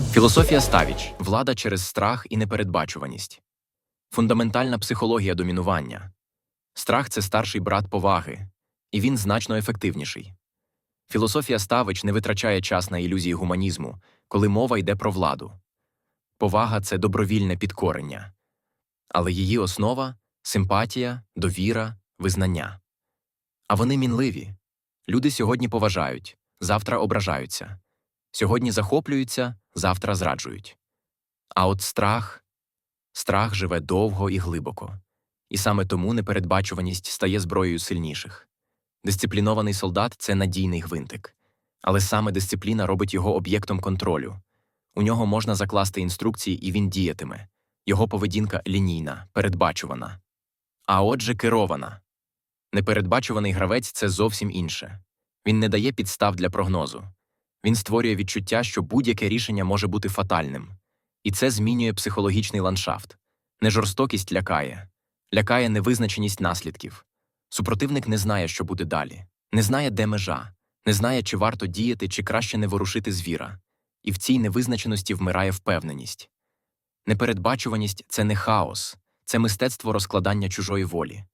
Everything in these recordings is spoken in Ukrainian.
Філософія Ставіч влада через страх і непередбачуваність. Фундаментальна психологія домінування. Страх це старший брат поваги, і він значно ефективніший. Філософія Ставич не витрачає час на ілюзії гуманізму, коли мова йде про владу. Повага це добровільне підкорення, але її основа симпатія, довіра, визнання. А вони мінливі. Люди сьогодні поважають, завтра ображаються. Сьогодні захоплюються, завтра зраджують. А от страх страх живе довго і глибоко, і саме тому непередбачуваність стає зброєю сильніших. Дисциплінований солдат це надійний гвинтик, але саме дисципліна робить його об'єктом контролю. У нього можна закласти інструкції, і він діятиме. Його поведінка лінійна, передбачувана. А отже, керована. Непередбачуваний гравець це зовсім інше. Він не дає підстав для прогнозу. Він створює відчуття, що будь-яке рішення може бути фатальним. І це змінює психологічний ландшафт. Не жорстокість лякає, лякає невизначеність наслідків. Супротивник не знає, що буде далі, не знає, де межа, не знає, чи варто діяти, чи краще не ворушити звіра. І в цій невизначеності вмирає впевненість. Непередбачуваність це не хаос, це мистецтво розкладання чужої волі.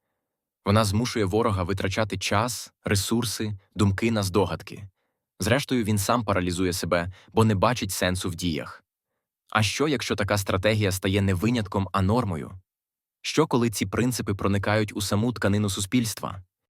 Вона змушує ворога витрачати час, ресурси, думки на здогадки. Зрештою, він сам паралізує себе, бо не бачить сенсу в діях. А що, якщо така стратегія стає не винятком, а нормою? Що, коли ці принципи проникають у саму тканину суспільства?